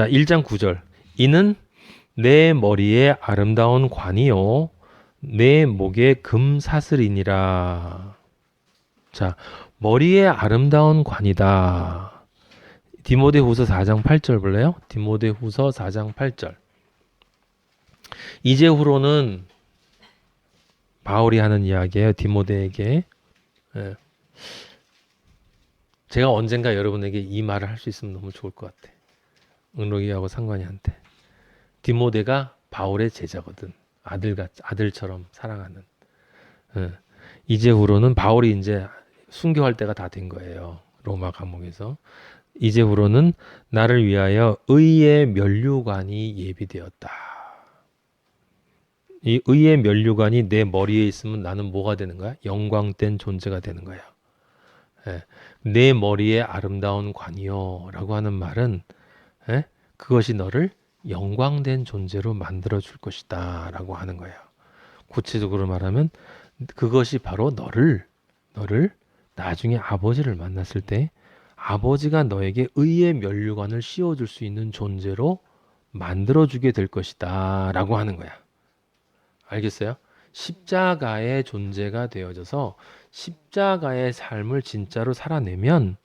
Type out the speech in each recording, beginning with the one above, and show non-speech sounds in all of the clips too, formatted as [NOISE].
자, 1장 9절. 이는 내 머리에 아름다운 관이요 내 목에 금 사슬이니라. 자, 머리에 아름다운 관이다. 디모데후서 4장 8절 볼래요? 디모데후서 4장 8절. 이제후로는 바울이 하는 이야기예요. 디모데에게. 예. 제가 언젠가 여러분에게 이 말을 할 수 있으면 너무 좋을 것 같아. 은록이하고 상관이한테. 디모데가 바울의 제자거든. 아들 같 아들처럼 사랑하는. 예. 이제 후로는 바울이 이제 순교할 때가 다 된 거예요. 로마 감옥에서. 이제 후로는 나를 위하여 의의 면류관이 예비되었다. 이 의의 면류관이 내 머리에 있으면 나는 뭐가 되는 거야? 영광된 존재가 되는 거야. 예. 내 머리에 아름다운 관이요라고 하는 말은 예? 그것이 너를 영광된 존재로 만들어 줄 것이다 라고 하는 거예요. 구체적으로 말하면 그것이 바로 너를 너를 나중에 아버지를 만났을 때 아버지가 너에게 의의 면류관을 씌워 줄 수 있는 존재로 만들어 주게 될 것이다 라고 하는 거야. 알겠어요? 십자가의 존재가 되어져서 십자가의 삶을 진짜로 살아내면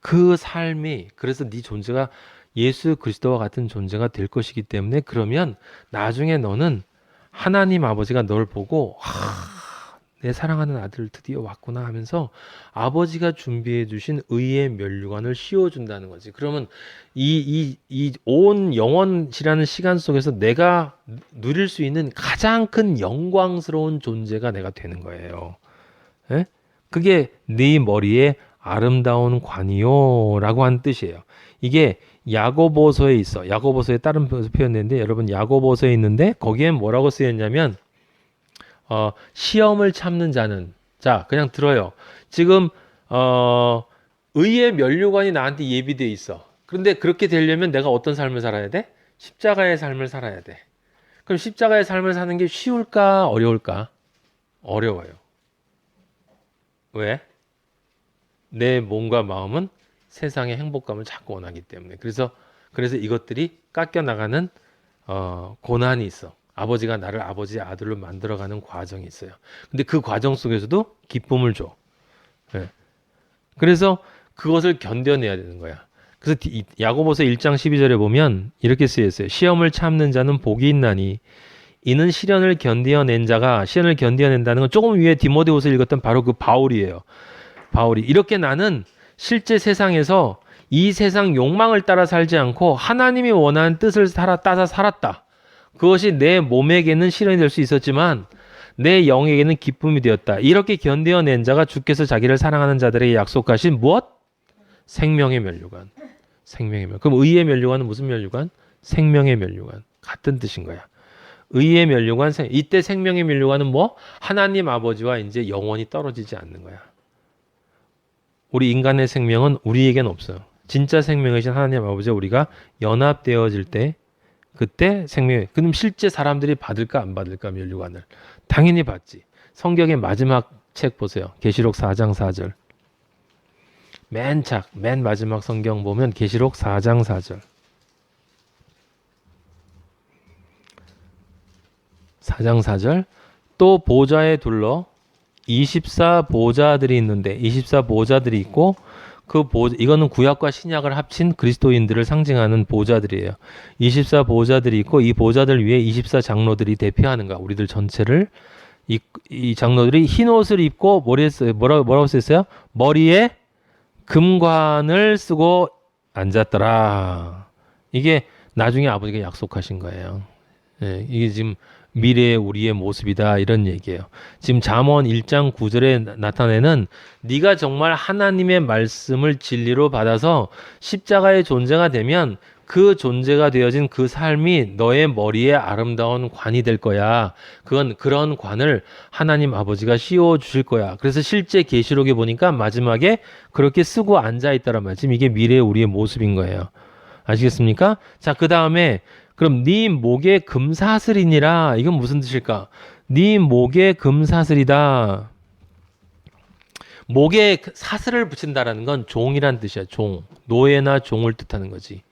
그 삶이 그래서 네 존재가 예수 그리스도와 같은 존재가 될 것이기 때문에 그러면 나중에 너는 하나님 아버지가 널 보고 하, 내 사랑하는 아들 드디어 왔구나 하면서 아버지가 준비해 주신 의의 면류관을 씌워 준다는 거지. 그러면 이 이 이 온 영원이라는 시간 속에서 내가 누릴 수 있는 가장 큰 영광스러운 존재가 내가 되는 거예요. 예? 그게 네 머리에 아름다운 관이요라고 한 뜻이에요. 이게 야고보서에 있어. 야고보서에 다른 표현인데 여러분 야고보서에 있는데 거기엔 뭐라고 쓰였냐면 어, 시험을 참는 자는 자 그냥 들어요. 지금 어, 의의 면류관이 나한테 예비돼 있어. 그런데 그렇게 되려면 내가 어떤 삶을 살아야 돼? 십자가의 삶을 살아야 돼. 그럼 십자가의 삶을 사는 게 쉬울까 어려울까? 어려워요. 왜? 내 몸과 마음은 세상의 행복감을 자꾸 원하기 때문에 그래서 그래서 이것들이 깎여 나가는 어, 고난이 있어. 아버지가 나를 아버지의 아들로 만들어가는 과정이 있어요. 근데 그 과정 속에서도 기쁨을 줘. 예. 그래서 그것을 견뎌내야 되는 거야. 그래서 야고보서 1장 12절에 보면 이렇게 쓰여 있어요. 시험을 참는 자는 복이 있나니 이는 시련을 견디어낸 자가 시련을 견디어낸다는 건 조금 위에 디모데후서 읽었던 바로 그 바울이에요. 바울이 이렇게 나는 실제 세상에서 이 세상 욕망을 따라 살지 않고 하나님이 원하는 뜻을 살아 따라 살았다. 그것이 내 몸에게는 시련이 될 수 있었지만 내 영에게는 기쁨이 되었다. 이렇게 견뎌낸 자가 주께서 자기를 사랑하는 자들에게 약속하신 무엇? 생명의 면류관. 생명의 면. 그럼 의의 면류관은 무슨 면류관? 생명의 면류관. 같은 뜻인 거야. 의의 면류관, 이때 생명의 면류관은 뭐? 하나님 아버지와 이제 영원히 떨어지지 않는 거야. 우리 인간의 생명은 우리에겐 없어요. 진짜 생명이신 하나님 아버지와 우리가 연합되어질 때 그때 생명. 그럼 실제 사람들이 받을까 안 받을까 면류관을 당연히 받지. 성경의 마지막 책 보세요. 계시록 4장 4절. 맨 착, 맨 마지막 성경 보면 계시록 4장 4절. 4장 4절. 또 보좌에 둘러 24 보좌들이 있는데 24 보좌들이 있고 그 보, 이거는 구약과 신약을 합친 그리스도인들을 상징하는 보좌들이에요. 24 보좌들이 있고 이 보좌들 위에 24 장로들이 대표하는가 우리들 전체를 이, 이 장로들이 흰 옷을 입고 머리에 쓰, 뭐라, 뭐라고 쓰였어요? 머리에 금관을 쓰고 앉았더라. 이게 나중에 아버지가 약속하신 거예요. 예, 이게 지금 미래의 우리의 모습이다 이런 얘기예요. 지금 잠언 1장 9절에 나타내는 네가 정말 하나님의 말씀을 진리로 받아서 십자가의 존재가 되면 그 존재가 되어진 그 삶이 너의 머리에 아름다운 관이 될 거야. 그건 그런 관을 하나님 아버지가 씌워 주실 거야. 그래서 실제 계시록에 보니까 마지막에 그렇게 쓰고 앉아 있다란 말. 지금 이게 미래의 우리의 모습인 거예요. 아시겠습니까? 자, 그 다음에 그럼 네 목에 금사슬이니라. 이건 무슨 뜻일까? 네 목에 금사슬이다. 목에 사슬을 붙인다라는 건 종이란 뜻이야. 종. 노예나 종을 뜻하는 거지.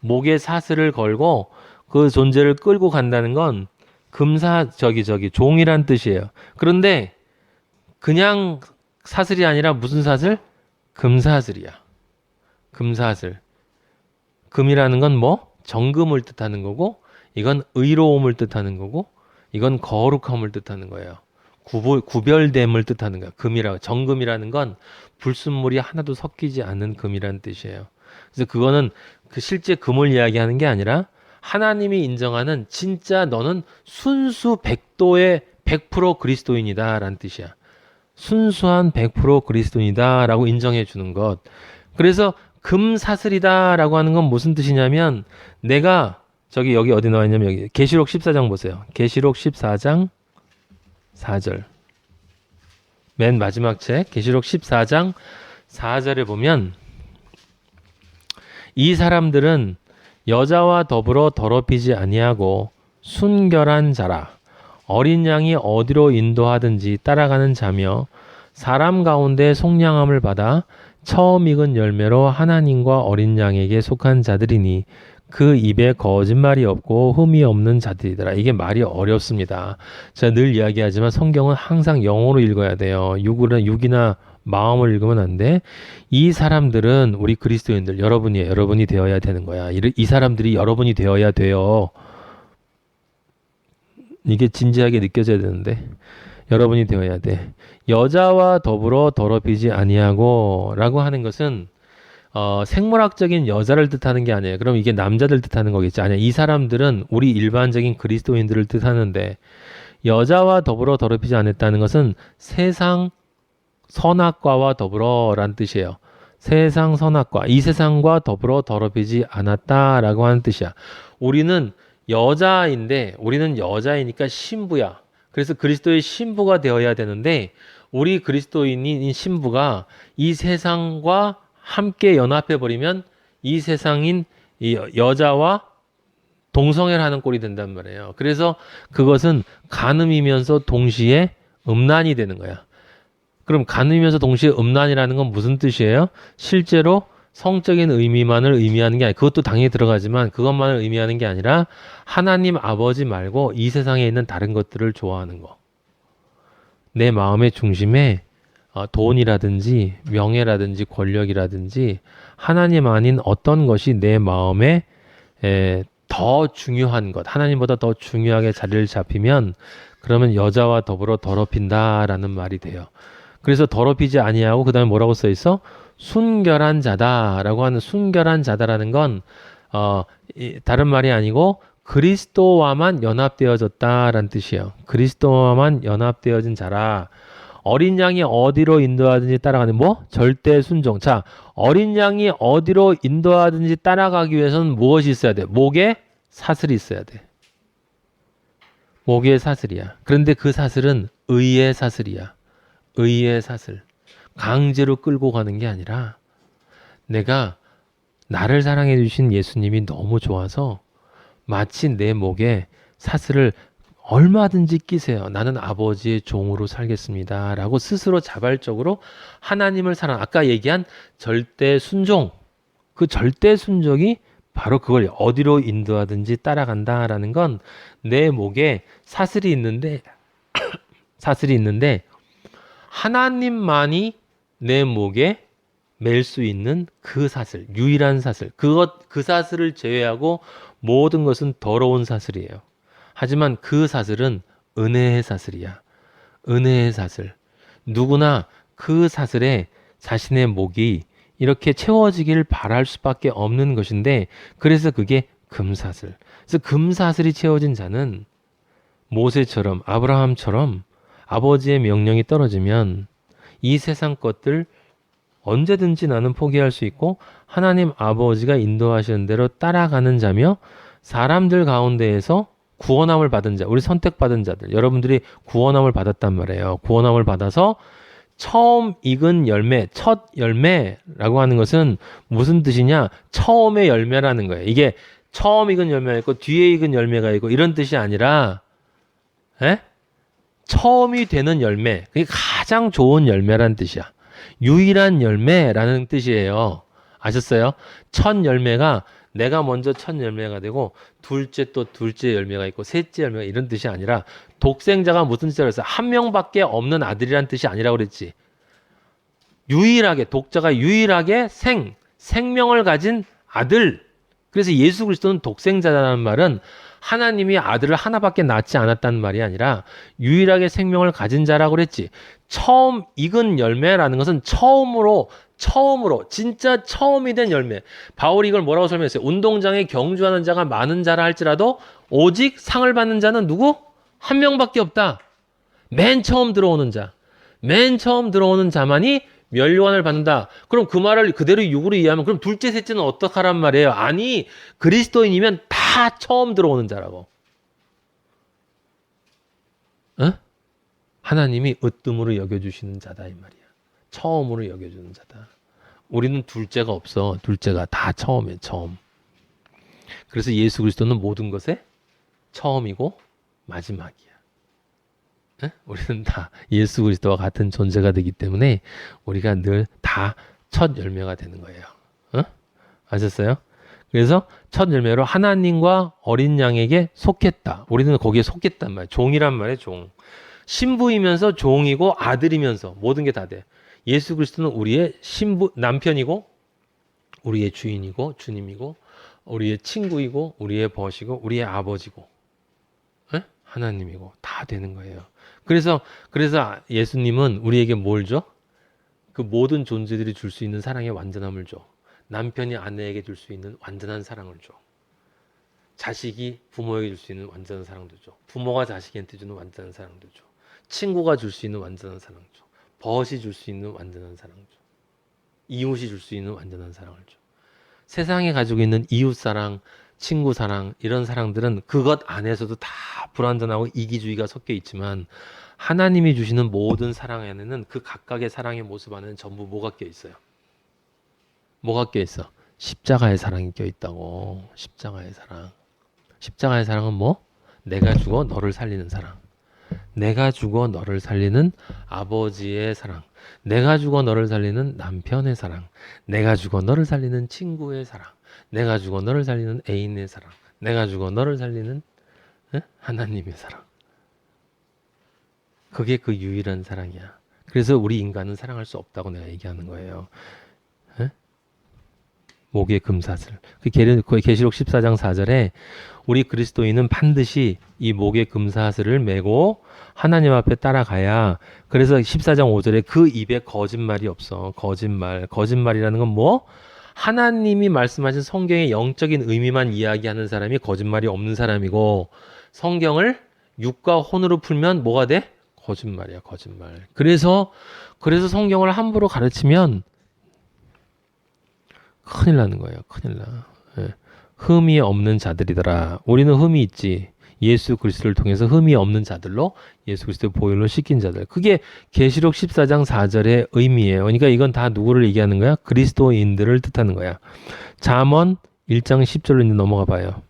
목에 사슬을 걸고 그 존재를 끌고 간다는 건 금사 저기 저기 종이란 뜻이에요. 그런데 그냥 사슬이 아니라 무슨 사슬? 금사슬이야. 금사슬. 금이라는 건 뭐? 정금을 뜻하는 거고 이건 의로움을 뜻하는 거고 이건 거룩함을 뜻하는 거예요. 구별, 구별됨을 뜻하는 거야. 금이라고. 정금이라는 건 불순물이 하나도 섞이지 않는 금이라는 뜻이에요. 그래서 그거는 그 실제 금을 이야기하는 게 아니라 하나님이 인정하는 진짜 너는 순수 백도의 100% 그리스도인이다라는 뜻이야. 순수한 100% 그리스도인이다라고 인정해 주는 것. 그래서 금사슬이다라고 하는 건 무슨 뜻이냐면 내가 저기 여기 어디 나와 있냐면 여기 계시록 14장 보세요. 계시록 14장 4절. 맨 마지막 책 계시록 14장 4절에 보면 이 사람들은 여자와 더불어 더럽히지 아니하고 순결한 자라 어린 양이 어디로 인도하든지 따라가는 자며 사람 가운데 속량함을 받아 처음 익은 열매로 하나님과 어린 양에게 속한 자들이니 그 입에 거짓말이 없고 흠이 없는 자들이더라. 이게 말이 어렵습니다. 제가 늘 이야기하지만 성경은 항상 영어로 읽어야 돼요. 육이나 육이나 마음을 읽으면 안 돼. 이 사람들은 우리 그리스도인들 여러분이 여러분이 되어야 되는 거야. 이, 이 사람들이 여러분이 되어야 돼요. 이게 진지하게 느껴져야 되는데 여러분이 되어야 돼. 여자와 더불어 더럽히지 아니하고라고 하는 것은 어, 생물학적인 여자를 뜻하는 게 아니에요. 그럼 이게 남자들 뜻하는 거겠지. 아니야. 이 사람들은 우리 일반적인 그리스도인들을 뜻하는데 여자와 더불어 더럽히지 않았다는 것은 세상 선악과와 더불어란 뜻이에요. 세상 선악과 이 세상과 더불어 더럽히지 않았다라고 하는 뜻이야. 우리는 여자인데 우리는 여자이니까 신부야. 그래서 그리스도의 신부가 되어야 되는데 우리 그리스도인인 신부가 이 세상과 함께 연합해 버리면 이 세상인 이 여자와 동성애를 하는 꼴이 된단 말이에요. 그래서 그것은 간음이면서 동시에 음란이 되는 거야. 그럼 간음이면서 동시에 음란이라는 건 무슨 뜻이에요? 실제로 성적인 의미만을 의미하는 게 아니 그것도 당연히 들어가지만 그것만을 의미하는 게 아니라 하나님 아버지 말고 이 세상에 있는 다른 것들을 좋아하는 거. 내 마음의 중심에 어, 돈이라든지 명예라든지 권력이라든지 하나님 아닌 어떤 것이 내 마음에 에, 더 중요한 것, 하나님보다 더 중요하게 자리를 잡히면 그러면 여자와 더불어 더럽힌다라는 말이 돼요. 그래서 더럽히지 아니하고 그다음에 뭐라고 써 있어? 순결한 자다라고 하는 순결한 자다라는 건 어, 이, 다른 말이 아니고 그리스도와만 연합되어졌다라는 뜻이에요. 그리스도와만 연합되어진 자라. 어린 양이 어디로 인도하든지 따라가는 뭐 절대 순종. 자, 어린 양이 어디로 인도하든지 따라가기 위해서는 무엇이 있어야 돼? 목에 사슬이 있어야 돼. 목에 사슬이야. 그런데 그 사슬은 의의 사슬이야. 의의 사슬. 강제로 끌고 가는 게 아니라 내가 나를 사랑해 주신 예수님이 너무 좋아서 마치 내 목에 사슬을 얼마든지 끼세요. 나는 아버지의 종으로 살겠습니다. 라고 스스로 자발적으로 하나님을 사랑, 아까 얘기한 절대 순종, 그 절대 순종이 바로 그걸 어디로 인도하든지 따라간다라는 건 내 목에 사슬이 있는데, [COUGHS] 사슬이 있는데, 하나님만이 내 목에 맬 수 있는 그 사슬, 유일한 사슬, 그것, 그 사슬을 제외하고 모든 것은 더러운 사슬이에요. 하지만 그 사슬은 은혜의 사슬이야. 은혜의 사슬. 누구나 그 사슬에 자신의 목이 이렇게 채워지기를 바랄 수밖에 없는 것인데, 그래서 그게 금사슬. 그래서 금사슬이 채워진 자는 모세처럼, 아브라함처럼 아버지의 명령이 떨어지면 이 세상 것들 언제든지 나는 포기할 수 있고 하나님 아버지가 인도하시는 대로 따라가는 자며 사람들 가운데에서 구원함을 받은 자, 우리 선택받은 자들, 여러분들이 구원함을 받았단 말이에요. 구원함을 받아서 처음 익은 열매, 첫 열매라고 하는 것은 무슨 뜻이냐? 처음의 열매라는 거예요. 이게 처음 익은 열매가 있고 뒤에 익은 열매가 있고 이런 뜻이 아니라, 에? 처음이 되는 열매, 그게 가장 좋은 열매라는 뜻이야. 유일한 열매라는 뜻이에요. 아셨어요? 첫 열매가 내가 먼저 첫 열매가 되고 둘째 또 둘째 열매가 있고 셋째 열매가 이런 뜻이 아니라 독생자가 무슨 뜻이라고 했어? 한 명밖에 없는 아들이란 뜻이 아니라고 그랬지. 유일하게 독자가 유일하게 생 생명을 가진 아들. 그래서 예수 그리스도는 독생자라는 말은 하나님이 아들을 하나밖에 낳지 않았다는 말이 아니라 유일하게 생명을 가진 자라고 그랬지. 처음 익은 열매라는 것은 처음으로 처음으로 진짜 처음이 된 열매. 바울이 이걸 뭐라고 설명했어요? 운동장에 경주하는 자가 많은 자라 할지라도 오직 상을 받는 자는 누구? 한 명밖에 없다. 맨 처음 들어오는 자. 맨 처음 들어오는 자만이 멸류관을 받는다. 그럼 그 말을 그대로 육으로 이해하면 그럼 둘째 셋째는 어떡하란 말이에요? 아니 그리스도인이면 다 처음 들어오는 자라고. 어? 하나님이 으뜸으로 여겨주시는 자다 이 말이야. 처음으로 여겨주는 자다. 우리는 둘째가 없어. 둘째가 다 처음이야 처음. 그래서 예수 그리스도는 모든 것에 처음이고 마지막이야. 에? 우리는 다 예수 그리스도와 같은 존재가 되기 때문에 우리가 늘 다 첫 열매가 되는 거예요. 어? 아셨어요? 그래서 첫 열매로 하나님과 어린 양에게 속했다. 우리는 거기에 속했단 말이에요. 종이란 말이에요, 종. 신부이면서 종이고 아들이면서 모든 게 다 돼. 예수 그리스도는 우리의 신부, 남편이고, 우리의 주인이고, 주님이고, 우리의 친구이고, 우리의 벗이고, 우리의 아버지고, 에? 하나님이고, 다 되는 거예요. 그래서, 그래서 예수님은 우리에게 뭘 줘? 그 모든 존재들이 줄 수 있는 사랑의 완전함을 줘. 남편이 아내에게 줄 수 있는 완전한 사랑을 줘. 자식이 부모에게 줄 수 있는 완전한 사랑도 줘. 부모가 자식한테 주는 완전한 사랑도 줘. 친구가 줄 수 있는 완전한 사랑 줘. 벗이 줄 수 있는 완전한 사랑 줘. 이웃이 줄 수 있는 완전한 사랑을 줘. 세상에 가지고 있는 이웃 사랑, 친구 사랑 이런 사랑들은 그것 안에서도 다 불완전하고 이기주의가 섞여 있지만 하나님이 주시는 모든 사랑 안에는 그 각각의 사랑의 모습 안에는 전부 뭐가 껴 있어요? 뭐가 껴 있어? 십자가의 사랑이 껴 있다고. 십자가의 사랑. 십자가의 사랑은 뭐? 내가 죽어 너를 살리는 사랑. 내가 죽어 너를 살리는 아버지의 사랑. 내가 죽어 너를 살리는 남편의 사랑. 내가 죽어 너를 살리는 친구의 사랑. 내가 죽어 너를 살리는 애인의 사랑. 내가 죽어 너를 살리는 에? 하나님의 사랑. 그게 그 유일한 사랑이야. 그래서 우리 인간은 사랑할 수 없다고 내가 얘기하는 거예요. 에? 목의 금사슬. 그그 계시록 14장 4절에 우리 그리스도인은 반드시 이 목의 금사슬을 메고 하나님 앞에 따라가야 그래서 14장 5절에 그 입에 거짓말이 없어. 거짓말. 거짓말이라는 건 뭐? 하나님이 말씀하신 성경의 영적인 의미만 이야기하는 사람이 거짓말이 없는 사람이고 성경을 육과 혼으로 풀면 뭐가 돼? 거짓말이야, 거짓말. 그래서 그래서 성경을 함부로 가르치면 큰일 나는 거예요. 큰일 나. 예. 흠이 없는 자들이더라. 우리는 흠이 있지. 예수 그리스도를 통해서 흠이 없는 자들로 예수 그리스도의 보혈로 씻긴 자들. 그게 계시록 14장 4절의 의미예요. 그러니까 이건 다 누구를 얘기하는 거야? 그리스도인들을 뜻하는 거야. 잠언 1장 10절로 이제 넘어가 봐요.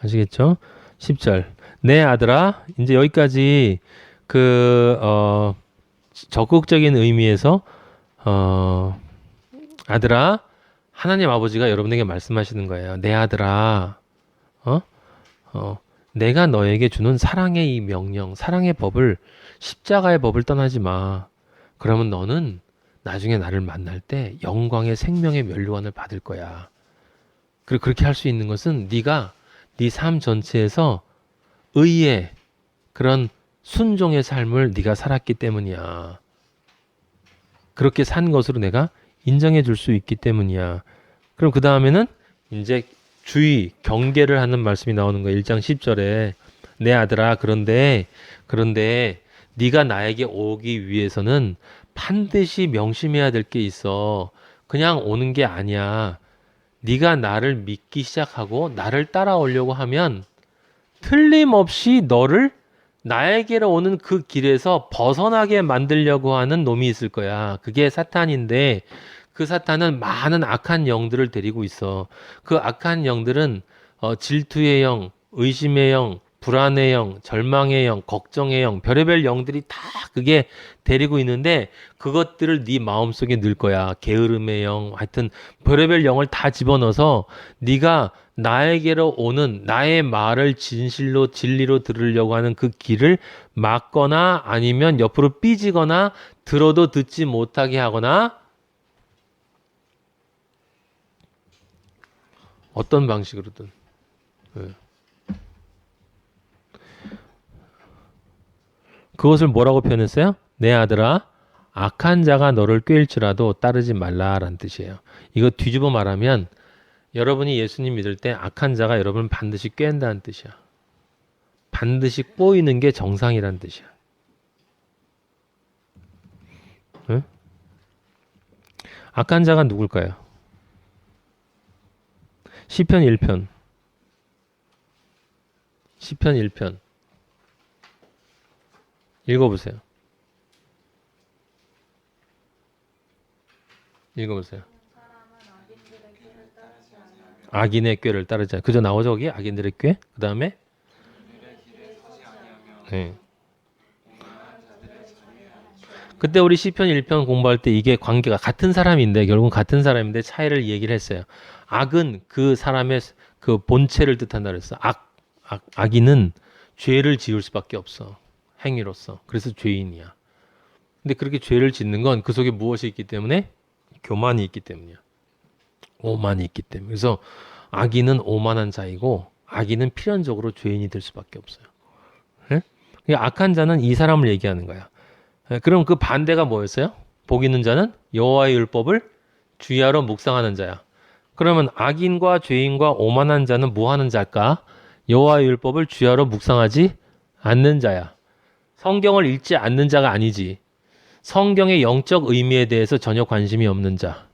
아시겠죠? 10절. 내 아들아, 이제 여기까지 그, 어, 적극적인 의미에서, 어, 아들아, 하나님 아버지가 여러분에게 말씀하시는 거예요. 내 아들아, 어? 어, 내가 너에게 주는 사랑의 이 명령, 사랑의 법을, 십자가의 법을 떠나지 마. 그러면 너는 나중에 나를 만날 때 영광의 생명의 면류관을 받을 거야. 그리고 그렇게 할 수 있는 것은 네가 네 삶 전체에서 의의 그런 순종의 삶을 네가 살았기 때문이야. 그렇게 산 것으로 내가 인정해 줄 수 있기 때문이야. 그럼 그 다음에는 이제 주의, 경계를 하는 말씀이 나오는 거야. 1장 10절에 내 아들아 그런데 그런데 네가 나에게 오기 위해서는 반드시 명심해야 될 게 있어. 그냥 오는 게 아니야. 네가 나를 믿기 시작하고 나를 따라오려고 하면 틀림없이 너를 나에게로 오는 그 길에서 벗어나게 만들려고 하는 놈이 있을 거야. 그게 사탄인데 그 사탄은 많은 악한 영들을 데리고 있어. 그 악한 영들은 어, 질투의 영, 의심의 영, 불안의 영, 절망의 영, 걱정의 영, 별의별 영들이 다 그게 데리고 있는데 그것들을 네 마음속에 넣을 거야. 게으름의 영, 하여튼 별의별 영을 다 집어넣어서 네가 나에게로 오는 나의 말을 진실로 진리로 들으려고 하는 그 길을 막거나 아니면 옆으로 삐지거나 들어도 듣지 못하게 하거나 어떤 방식으로든 예. 그것을 뭐라고 표현했어요? 내 아들아 악한 자가 너를 꾀일지라도 따르지 말라라는 뜻이에요. 이거 뒤집어 말하면 여러분이 예수님 믿을 때 악한 자가 여러분을 반드시 꾀한다는 뜻이야. 반드시 꼬이는 게 정상이라는 뜻이야. 응? 악한 자가 누굴까요? 시편 1편. 시편 1편. 읽어보세요. 읽어보세요. 악인의 꾀를 따르지 않. 그저 나오죠 거기 악인들의 꾀. 그 다음에 네. 그때 우리 시편 1편 공부할 때 이게 관계가 같은 사람인데 결국 같은 사람인데 차이를 얘기를 했어요. 악은 그 사람의 그 본체를 뜻한다 그랬어. 악, 악 악인은 죄를 지을 수밖에 없어. 행위로서. 그래서 죄인이야. 근데 그렇게 죄를 짓는 건 그 속에 무엇이 있기 때문에 교만이 있기 때문이야. 오만이 있기 때문에. 그래서 악인은 오만한 자이고 악인은 필연적으로 죄인이 될 수밖에 없어요. 예? 그러니까 악한 자는 이 사람을 얘기하는 거야. 예, 그럼 그 반대가 뭐였어요? 복 있는 자는 여호와의 율법을 주의하러 묵상하는 자야. 그러면 악인과 죄인과 오만한 자는 뭐 하는 자일까? 여호와의 율법을 주의하러 묵상하지 않는 자야. 성경을 읽지 않는 자가 아니지. 성경의 영적 의미에 대해서 전혀 관심이 없는 자.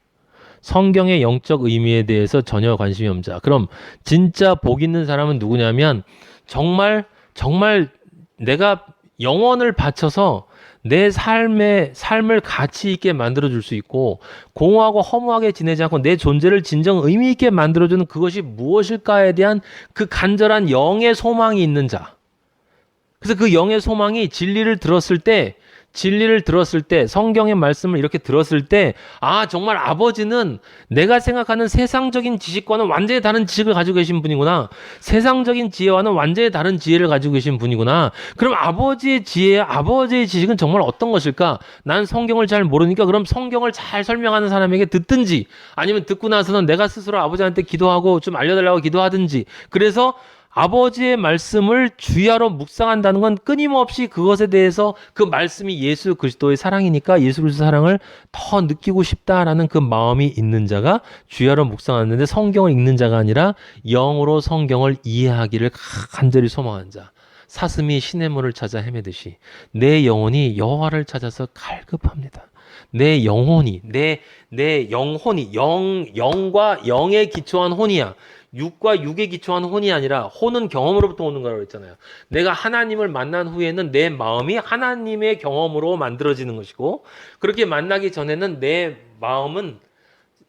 성경의 영적 의미에 대해서 전혀 관심이 없는 자. 그럼 진짜 복 있는 사람은 누구냐면 정말 정말 내가 영혼을 바쳐서 내 삶의 삶을 가치 있게 만들어 줄 수 있고 공허하고 허무하게 지내지 않고 내 존재를 진정 의미 있게 만들어 주는 그것이 무엇일까에 대한 그 간절한 영의 소망이 있는 자. 그래서 그 영의 소망이 진리를 들었을 때 진리를 들었을 때 성경의 말씀을 이렇게 들었을 때 아 정말 아버지는 내가 생각하는 세상적인 지식과는 완전히 다른 지식을 가지고 계신 분이구나. 세상적인 지혜와는 완전히 다른 지혜를 가지고 계신 분이구나. 그럼 아버지의 지혜 아버지의 지식은 정말 어떤 것일까? 난 성경을 잘 모르니까 그럼 성경을 잘 설명하는 사람에게 듣든지 아니면 듣고 나서는 내가 스스로 아버지한테 기도하고 좀 알려달라고 기도하든지. 그래서 아버지의 말씀을 주야로 묵상한다는 건 끊임없이 그것에 대해서 그 말씀이 예수 그리스도의 사랑이니까 예수 그리스도 사랑을 더 느끼고 싶다라는 그 마음이 있는 자가 주야로 묵상하는데 성경을 읽는 자가 아니라 영으로 성경을 이해하기를 간절히 소망하는 자. 사슴이 시냇 물을 찾아 헤매듯이 내 영혼이 여호와를 찾아서 갈급합니다. 내 영혼이 내 내 영혼이 영 영과 영에 기초한 혼이야. 육과 육에 기초한 혼이 아니라 혼은 경험으로부터 오는 거라고 했잖아요. 내가 하나님을 만난 후에는 내 마음이 하나님의 경험으로 만들어지는 것이고 그렇게 만나기 전에는 내 마음은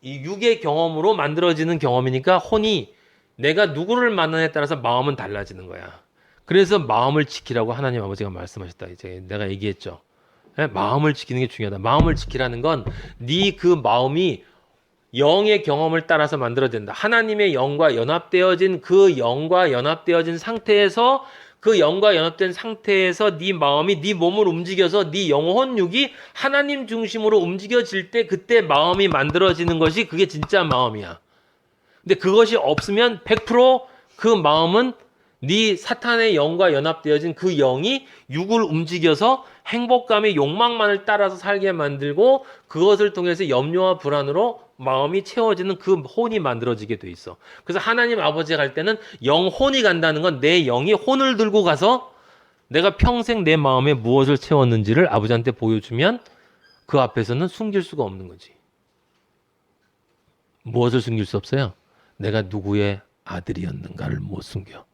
이 육의 경험으로 만들어지는 경험이니까 혼이 내가 누구를 만나냐에 따라서 마음은 달라지는 거야. 그래서 마음을 지키라고 하나님 아버지가 말씀하셨다. 이제 내가 얘기했죠. 네? 마음을 지키는 게 중요하다. 마음을 지키라는 건 네 그 마음이 영의 경험을 따라서 만들어진다. 하나님의 영과 연합되어진 그 영과 연합되어진 상태에서 그 영과 연합된 상태에서 네 마음이 네 몸을 움직여서 네 영혼 육이 하나님 중심으로 움직여질 때 그때 마음이 만들어지는 것이 그게 진짜 마음이야. 근데 그것이 없으면 100%그 마음은 네 사탄의 영과 연합되어진 그 영이 육을 움직여서 행복감의 욕망만을 따라서 살게 만들고 그것을 통해서 염려와 불안으로 마음이 채워지는 그 혼이 만들어지게 돼 있어. 그래서 하나님 아버지 갈 때는 영혼이 간다는 건 내 영이 혼을 들고 가서 내가 평생 내 마음에 무엇을 채웠는지를 아버지한테 보여주면 그 앞에서는 숨길 수가 없는 거지. 무엇을 숨길 수 없어요? 내가 누구의 아들이었는가를 못 숨겨.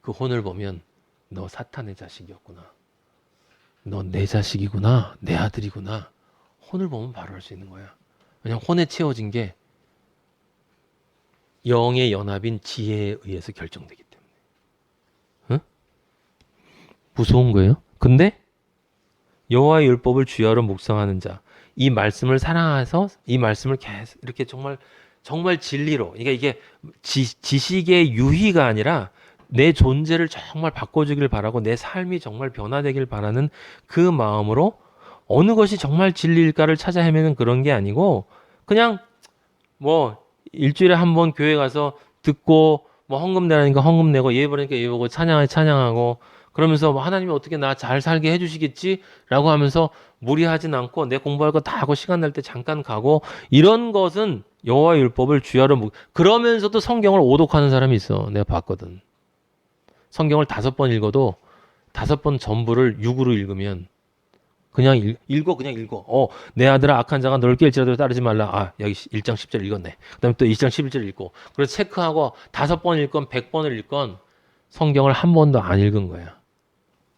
그 혼을 보면 너 사탄의 자식이었구나. 너 내 자식이구나. 내 아들이구나. 혼을 보면 바로 알 수 있는 거야. 왜냐하면 혼에 채워진 게 영의 연합인 지혜에 의해서 결정되기 때문에. 응? 무서운 거예요. 근데 여호와의 율법을 주야로 묵상하는 자, 이 말씀을 사랑해서 이 말씀을 계속 이렇게 정말 정말 진리로, 그러니까 이게 지, 지식의 유희가 아니라 내 존재를 정말 바꿔주길 바라고 내 삶이 정말 변화되길 바라는 그 마음으로 어느 것이 정말 진리일까를 찾아 헤매는 그런 게 아니고 그냥 뭐 일주일에 한 번 교회 가서 듣고 뭐 헌금 내라니까 헌금 내고 예배 보니까 예배 보고 찬양하 찬양하고 그러면서 뭐 하나님이 어떻게 나 잘 살게 해주시겠지라고 하면서 무리하진 않고 내 공부할 거 다 하고 시간 날 때 잠깐 가고 이런 것은 여호와 의 율법을 주야로 묵 그러면서도 성경을 오독하는 사람이 있어. 내가 봤거든. 성경을 다섯 번 읽어도 다섯 번 전부를 육으로 읽으면 그냥 읽, 읽어 그냥 읽어. 어 내 아들아 악한 자가 너를 깰지라도 따르지 말라. 아 여기 1장 10절 읽었네. 그 다음에 또 2장 11절 읽고. 그래서 체크하고 다섯 번 읽건 백 번을 읽건 성경을 한 번도 안 읽은 거야.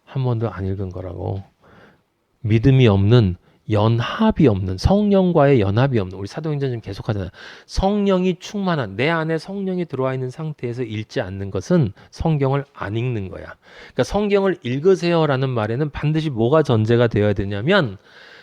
한 번도 안 읽은 거라고. 믿음이 없는 연합이 없는 성령과의 연합이 없는 우리 사도행전 지금 계속 하잖아요. 성령이 충만한 내 안에 성령이 들어와 있는 상태에서 읽지 않는 것은 성경을 안 읽는 거야. 그러니까 성경을 읽으세요라는 말에는 반드시 뭐가 전제가 되어야 되냐면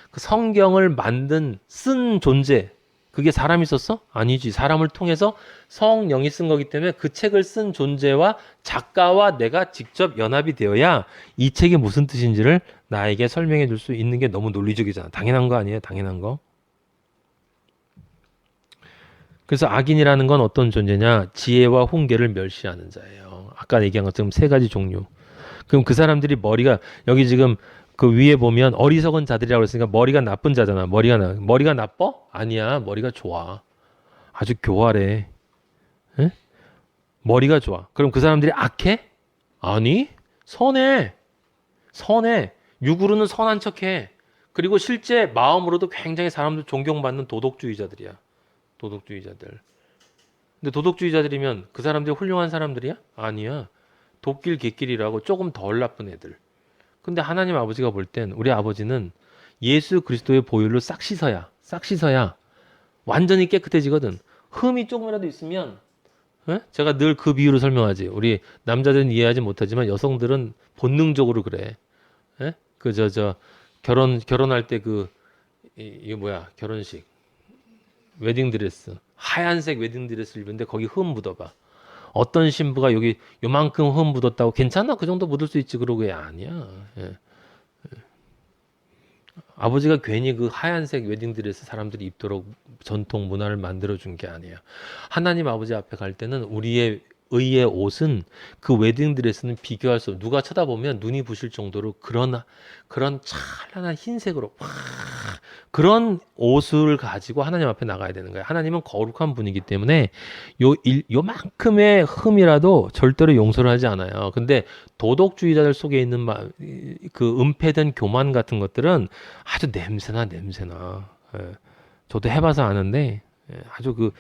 그 성경을 만든 쓴 존재 그게 사람이 썼어? 아니지. 사람을 통해서 성령이 쓴 거기 때문에 그 책을 쓴 존재와 작가와 내가 직접 연합이 되어야 이 책이 무슨 뜻인지를 나에게 설명해 줄 수 있는 게 너무 논리적이잖아. 당연한 거 아니에요? 당연한 거. 그래서 악인이라는 건 어떤 존재냐? 지혜와 훈계를 멸시하는 자예요. 아까 얘기한 것처럼 세 가지 종류. 그럼 그 사람들이 머리가 여기 지금 그 위에 보면 어리석은 자들이라고 했으니까 머리가 나쁜 자잖아. 머리가 나 머리가 나빠? 아니야. 머리가 좋아. 아주 교활해. 에? 머리가 좋아. 그럼 그 사람들이 악해? 아니. 선해. 선해. 육으로는 선한 척해. 그리고 실제 마음으로도 굉장히 사람들 존경받는 도덕주의자들이야. 도덕주의자들. 근데 도덕주의자들이면 그 사람들이 훌륭한 사람들이야? 아니야. 도끼일 개끼리라고 조금 덜 나쁜 애들. 근데 하나님 아버지가 볼 땐 우리 아버지는 예수 그리스도의 보혈로 싹 씻어야, 싹 씻어야 완전히 깨끗해지거든. 흠이 조금이라도 있으면, 에? 제가 늘 그 비유로 설명하지. 우리 남자들은 이해하지 못하지만 여성들은 본능적으로 그래. 에? 그, 저, 저, 결혼, 결혼할 때 그, 이, 이게 뭐야, 결혼식. 웨딩 드레스. 하얀색 웨딩 드레스를 입는데 거기 흠 묻어봐. 어떤 신부가 여기 요만큼 흠 묻었다고 괜찮아 그 정도 묻을 수 있지 그러고 야 아니야 예. 예. 아버지가 괜히 그 하얀색 웨딩드레스 사람들이 입도록 전통 문화를 만들어 준 게 아니야 하나님 아버지 앞에 갈 때는 우리의 의의 옷은 그 웨딩드레스는 비교할 수 없. 누가 쳐다보면 눈이 부실 정도로 그런 그런 찬란한 흰색으로 막 그런 옷을 가지고 하나님 앞에 나가야 되는 거예요. 하나님은 거룩한 분이기 때문에 요 일, 요만큼의 흠이라도 절대로 용서를 하지 않아요. 근데 도덕주의자들 속에 있는 마, 그 은폐된 교만 같은 것들은 아주 냄새나 냄새나. 예. 저도 해봐서 아는데 예, 아주 그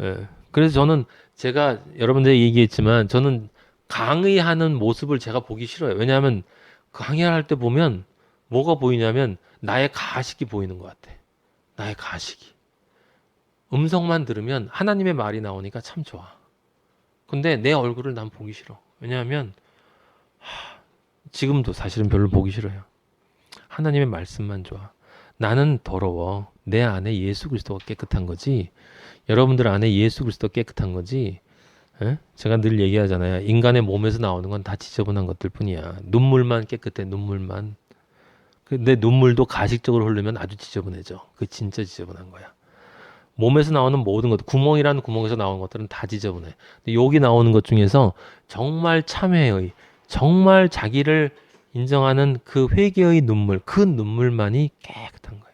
예. 그래서 저는 제가 여러분들에게 얘기했지만 저는 강의하는 모습을 제가 보기 싫어요. 왜냐하면 강의할 때 보면 뭐가 보이냐면 나의 가식이 보이는 것 같아. 나의 가식이. 음성만 들으면 하나님의 말이 나오니까 참 좋아. 근데 내 얼굴을 난 보기 싫어. 왜냐하면 하, 지금도 사실은 별로 보기 싫어요. 하나님의 말씀만 좋아. 나는 더러워. 내 안에 예수 그리스도가 깨끗한 거지. 여러분들 안에 예수 그리스도 깨끗한 거지. 에? 제가 늘 얘기하잖아요. 인간의 몸에서 나오는 건 다 지저분한 것들 뿐이야. 눈물만 깨끗해, 눈물만. 근데 눈물도 가식적으로 흐르면 아주 지저분해져. 그 진짜 지저분한 거야. 몸에서 나오는 모든 것, 구멍이라는 구멍에서 나오는 것들은 다 지저분해. 근데 여기 나오는 것 중에서 정말 참회의, 정말 자기를 인정하는 그 회개의 눈물, 그 눈물만이 깨끗한 거야.